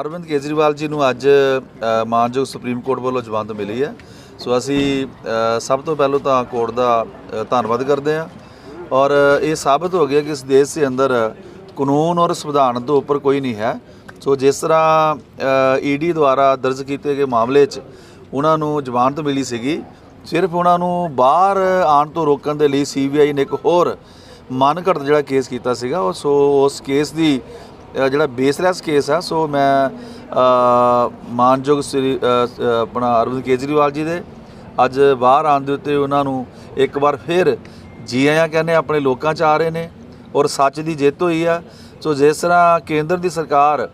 ਅਰਵਿੰਦ ਕੇਜਰੀਵਾਲ ਜੀ ਨੂੰ ਅੱਜ ਮਾਨਯੋਗ ਸੁਪਰੀਮ ਕੋਰਟ ਵੱਲੋਂ ਜ਼ਮਾਨਤ ਮਿਲੀ ਹੈ। ਸੋ ਅਸੀਂ ਸਭ ਤੋਂ ਪਹਿਲਾਂ ਤਾਂ ਕੋਰਟ ਦਾ ਧੰਨਵਾਦ ਕਰਦੇ ਹਾਂ। ਔਰ ਇਹ ਸਾਬਤ ਹੋ ਗਿਆ ਕਿ ਇਸ ਦੇਸ਼ ਦੇ ਅੰਦਰ ਕਾਨੂੰਨ ਔਰ ਸੰਵਿਧਾਨ ਤੋਂ ਉੱਪਰ ਕੋਈ ਨਹੀਂ ਹੈ। ਸੋ ਜਿਸ ਤਰ੍ਹਾਂ ਈਡੀ ਦੁਆਰਾ ਦਰਜ ਕੀਤੇ ਗਏ ਮਾਮਲੇ 'ਚ ਉਹਨਾਂ ਨੂੰ ਜ਼ਮਾਨਤ ਮਿਲੀ ਸੀਗੀ, ਸਿਰਫ ਉਹਨਾਂ ਨੂੰ ਬਾਹਰ ਆਉਣ ਤੋਂ ਰੋਕਣ ਦੇ ਲਈ ਸੀਬੀਆਈ ਨੇ ਇੱਕ ਹੋਰ ਮਨਘੜਤ ਜਿਹੜਾ ਕੇਸ ਕੀਤਾ ਸੀਗਾ। ਉਹ ਸੋ ਉਸ ਕੇਸ ਦੀ ਜਿਹੜਾ ਬੇਸਲੈਸ ਕੇਸ ਹੈ ਸੋ ਮੈਂ ਮਾਨਯੋਗ ਸ੍ਰੀ ਆਪਣਾ ਅਰਵਿੰਦ ਕੇਜਰੀਵਾਲ ਜੀ ਦੇ ਅੱਜ ਬਾਹਰ ਆਉਣ ਦੇ ਉੱਤੇ ਉਹਨਾਂ ਨੂੰ ਇੱਕ ਵਾਰ ਫਿਰ ਜੀ ਆਇਆਂ ਕਹਿੰਦੇ ਆਪਣੇ ਲੋਕਾਂ 'ਚ ਆ ਰਹੇ ਨੇ ਔਰ ਸੱਚ ਦੀ ਜਿੱਤ ਹੋਈ ਆ। ਸੋ ਜਿਸ ਤਰ੍ਹਾਂ ਕੇਂਦਰ ਦੀ ਸਰਕਾਰ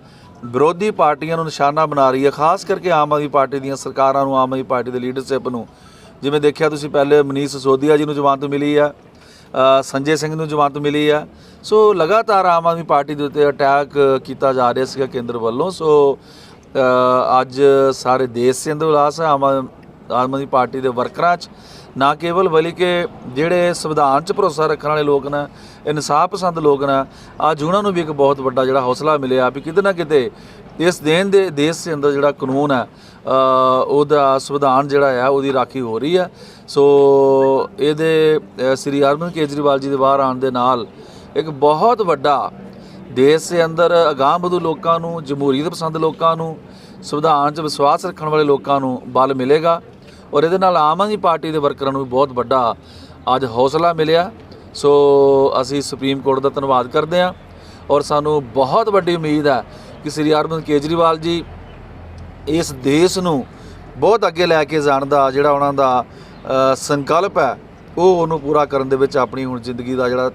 ਵਿਰੋਧੀ ਪਾਰਟੀਆਂ ਨੂੰ ਨਿਸ਼ਾਨਾ ਬਣਾ ਰਹੀ ਹੈ ਖਾਸ ਕਰਕੇ ਆਮ ਆਦਮੀ ਪਾਰਟੀ ਦੀਆਂ ਸਰਕਾਰਾਂ ਨੂੰ, ਆਮ ਆਦਮੀ ਪਾਰਟੀ ਦੇ ਲੀਡਰਸ਼ਿਪ ਨੂੰ, ਜਿਵੇਂ ਦੇਖਿਆ ਤੁਸੀਂ ਪਹਿਲੇ ਮਨੀਸ਼ ਸਿਸੋਦੀਆ ਜੀ ਨੂੰ ਜ਼ਮਾਨਤ ਮਿਲੀ ਆ ਸੰਜੇ ਸਿੰਘ ਨੂੰ ਜ਼ਮਾਨਤ ਮਿਲੀ ਆ। ਸੋ ਲਗਾਤਾਰ ਆਮ ਆਦਮੀ ਪਾਰਟੀ ਦੇ ਉੱਤੇ ਅਟੈਕ ਕੀਤਾ ਜਾ ਰਿਹਾ ਸੀਗਾ ਕੇਂਦਰ ਵੱਲੋਂ। ਸੋ ਅੱਜ ਸਾਰੇ ਦੇਸ਼ ਦੇ ਅੰਦਰ ਉਲਾਸ ਹੈ ਆਮ ਆਦਮੀ ਆਮ ਆਦਮੀ ਪਾਰਟੀ ਦੇ ਵਰਕਰਾਂ 'ਚ, ਨਾ ਕੇਵਲ ਬਲਕਿ ਜਿਹੜੇ ਸੰਵਿਧਾਨ 'ਚ ਭਰੋਸਾ ਰੱਖਣ ਵਾਲੇ ਲੋਕ ਨੇ, ਇਨਸਾਫ ਪਸੰਦ ਲੋਕ ਨੇ, ਅੱਜ ਉਹਨਾਂ ਨੂੰ ਵੀ ਇੱਕ ਬਹੁਤ ਵੱਡਾ ਜਿਹੜਾ ਹੌਸਲਾ ਮਿਲਿਆ ਵੀ ਕਿਤੇ ਨਾ ਕਿਤੇ ਇਸ ਦੇਨ ਦੇ, ਦੇਸ਼ ਦੇ ਅੰਦਰ ਜਿਹੜਾ ਕਾਨੂੰਨ ਹੈ ਉਹਦਾ ਸੰਵਿਧਾਨ ਜਿਹੜਾ ਆ, ਉਹਦੀ ਰਾਖੀ ਹੋ ਰਹੀ ਹੈ। ਸੋ ਇਹਦੇ ਸ੍ਰੀ ਅਰਵਿੰਦ ਕੇਜਰੀਵਾਲ ਜੀ ਦੇ ਬਾਹਰ ਆਉਣ ਦੇ ਨਾਲ ਇੱਕ ਬਹੁਤ ਵੱਡਾ ਦੇਸ਼ ਦੇ ਅੰਦਰ ਅਗਾਂਹ ਵਧੂ ਲੋਕਾਂ ਨੂੰ, ਜਮਹੂਰੀਅਤ ਪਸੰਦ ਲੋਕਾਂ ਨੂੰ, ਸੰਵਿਧਾਨ 'ਚ ਵਿਸ਼ਵਾਸ ਰੱਖਣ ਵਾਲੇ ਲੋਕਾਂ ਨੂੰ ਬਲ ਮਿਲੇਗਾ। ਔਰ ਇਹਦੇ ਨਾਲ ਆਮ ਆਦਮੀ ਪਾਰਟੀ ਦੇ ਵਰਕਰਾਂ ਨੂੰ ਵੀ ਬਹੁਤ ਵੱਡਾ ਅੱਜ ਹੌਸਲਾ ਮਿਲਿਆ। ਸੋ ਅਸੀਂ ਸੁਪਰੀਮ ਕੋਰਟ ਦਾ ਧੰਨਵਾਦ ਕਰਦੇ ਹਾਂ ਔਰ ਸਾਨੂੰ ਬਹੁਤ ਵੱਡੀ ਉਮੀਦ ਹੈ ਕਿ ਸ੍ਰੀ ਅਰਵਿੰਦ ਕੇਜਰੀਵਾਲ ਜੀ ਇਸ ਦੇਸ਼ ਨੂੰ ਬਹੁਤ ਅੱਗੇ ਲੈ ਕੇ ਜਾਣ ਦਾ ਜਿਹੜਾ ਉਹਨਾਂ ਦਾ ਸੰਕਲਪ ਹੈ, ਉਹ ਉਹਨੂੰ ਪੂਰਾ ਕਰਨ ਦੇ ਵਿੱਚ ਆਪਣੀ ਹੁਣ ਜ਼ਿੰਦਗੀ ਦਾ ਜਿਹੜਾ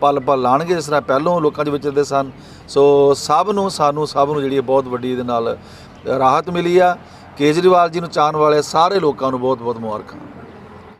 ਪਲ ਪਲ ਲਾਣਗੇ ਜਿਸ ਤਰ੍ਹਾਂ ਪਹਿਲੋਂ ਲੋਕਾਂ ਦੇ ਵਿਚਰਦੇ ਸਨ। ਸੋ ਸਭ ਨੂੰ, ਸਾਨੂੰ ਸਭ ਨੂੰ ਜਿਹੜੀ ਇਹ ਬਹੁਤ ਵੱਡੀ ਇਹਦੇ ਨਾਲ ਰਾਹਤ ਮਿਲੀ ਆ। ਕੇਜਰੀਵਾਲ ਜੀ ਨੂੰ ਚਾਹਣ ਵਾਲੇ ਸਾਰੇ ਲੋਕਾਂ ਨੂੰ ਬਹੁਤ ਬਹੁਤ ਮੁਬਾਰਕਾਂ।